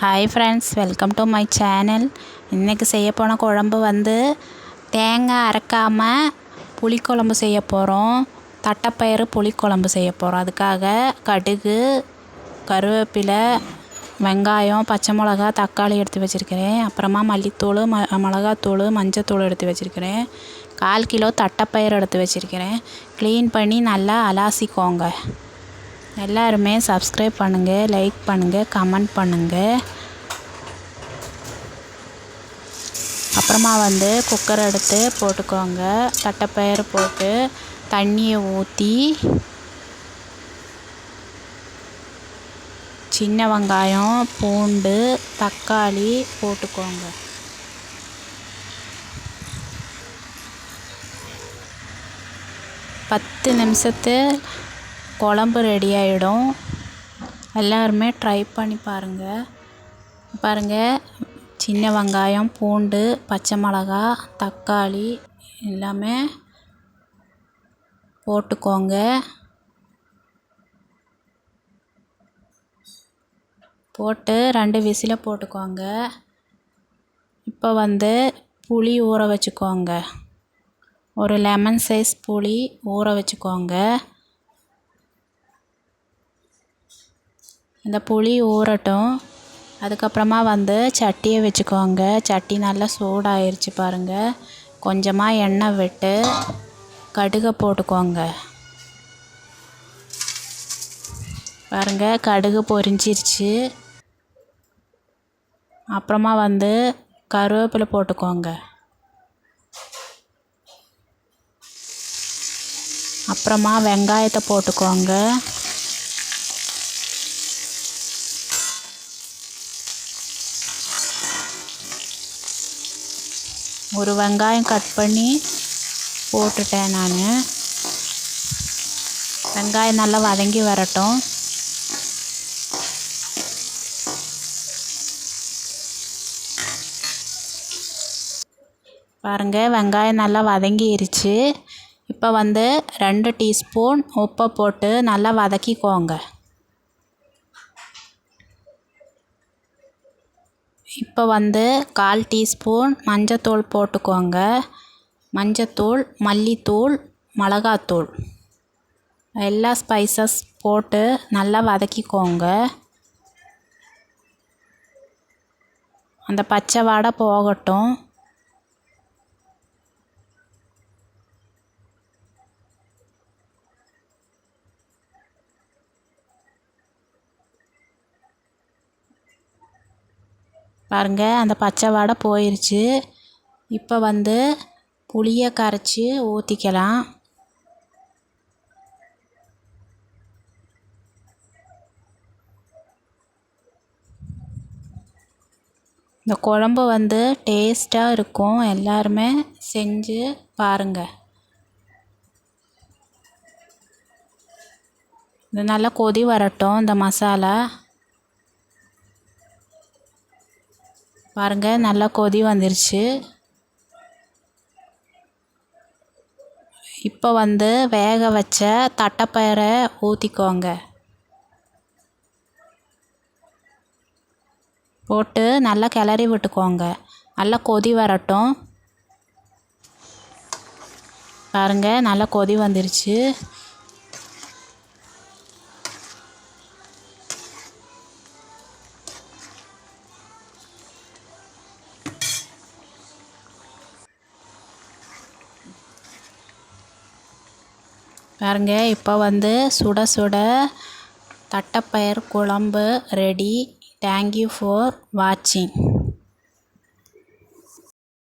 Hi friends welcome to my channel இன்றைக்கி செய்ய போன குழம்பு வந்து தேங்காய் அரைக்காமல் புளிக்குழம்பு செய்ய போகிறோம் தட்டைப்பயிறு புளிக்குழம்பு செய்ய போகிறோம் அதுக்காக கடுகு கருவேப்பிலை வெங்காயம் பச்சை மிளகா தக்காளி எடுத்து வச்சுருக்கிறேன். அப்புறமா மல்லித்தூள் ம மிளகாத்தூள் மஞ்சத்தூள் எடுத்து வச்சுருக்கிறேன். கால் கிலோ தட்டைப்பயிறு எடுத்து வச்சுருக்கிறேன். க்ளீன் பண்ணி நல்லா அலாசிக்கோங்க. எல்லாருமே சப்ஸ்கிரைப் பண்ணுங்கள் லைக் பண்ணுங்கள் கமெண்ட் பண்ணுங்கள் அப்புறமா வந்து குக்கர் எடுத்து போட்டுக்கோங்க. தட்டைப்பயிறு போட்டு தண்ணியை ஊற்றி சின்ன வெங்காயம் பூண்டு தக்காளி போட்டுக்கோங்க. பத்து நிமிஷத்து குழம்பு ரெடி ஆகிடும் எல்லாருமே ட்ரை பண்ணி பாருங்கள் பாருங்கள் சின்ன வெங்காயம் பூண்டு பச்சை மிளகா தக்காளி எல்லாமே போட்டுக்கோங்க. போட்டு ரெண்டு விசிலை போட்டுக்கோங்க. இப்போ வந்து புளி ஊற வச்சுக்கோங்க. ஒரு லெமன் சைஸ் புளி ஊற வச்சுக்கோங்க. இந்த புளி ஊறட்டும். அதுக்கப்புறமா வந்து சட்டியை வச்சுக்கோங்க. சட்டி நல்லா சூடாயிருச்சு பாருங்கள் கொஞ்சமாக எண்ணெய் விட்டு கடுகை போட்டுக்கோங்க. பாருங்கள் கடுகு பொரிஞ்சிருச்சு. அப்புறமா வந்து கருவேப்பிலை போட்டுக்கோங்க. அப்புறமா வெங்காயத்தை போட்டுக்கோங்க. ஒரு வெங்காயம் கட் பண்ணி போட்டுட்டேன் நான். வெங்காயம் நல்லா வதங்கி வரட்டும். பாருங்கள் வெங்காயம் நல்லா வதங்கிருச்சு. இப்போ வந்து ரெண்டு டீஸ்பூன் உப்பை போட்டு நல்லா வதக்கிக்கோங்க. இப்போ வந்து கால் டீஸ்பூன் மஞ்சத்தூள் போட்டுக்கோங்க. மஞ்சத்தூள் மல்லித்தூள் மிளகாத்தூள். எல்லா ஸ்பைசஸ் போட்டு நல்லா வதக்கிக்கோங்க. அந்த பச்சை வாடை போகட்டும். பாருங்கள் அந்த பச்சை வாடை போயிருச்சு. இப்போ வந்து புளியை கரைச்சி ஊற்றிக்கலாம் இந்த குழம்பு வந்து டேஸ்ட்டாக இருக்கும். எல்லாருமே செஞ்சு பாருங்கள் இது நல்லா கொதி வரட்டும் இந்த மசாலா. பாருங்கள் நல்லா கொதி வந்துருச்சு. இப்போ வந்து வேக வச்ச தட்டைப்பயிரை ஊற்றிக்கோங்க போட்டு நல்லா கிளறி விட்டுக்கோங்க. நல்லா கொதி வரட்டும். பாருங்கள் நல்லா கொதி வந்துருச்சு. பாருங்க இப்போ வந்து சுட சுட தட்டைப்பயிர் குழம்பு ரெடி தேங்க்யூ ஃபார் வாட்சிங்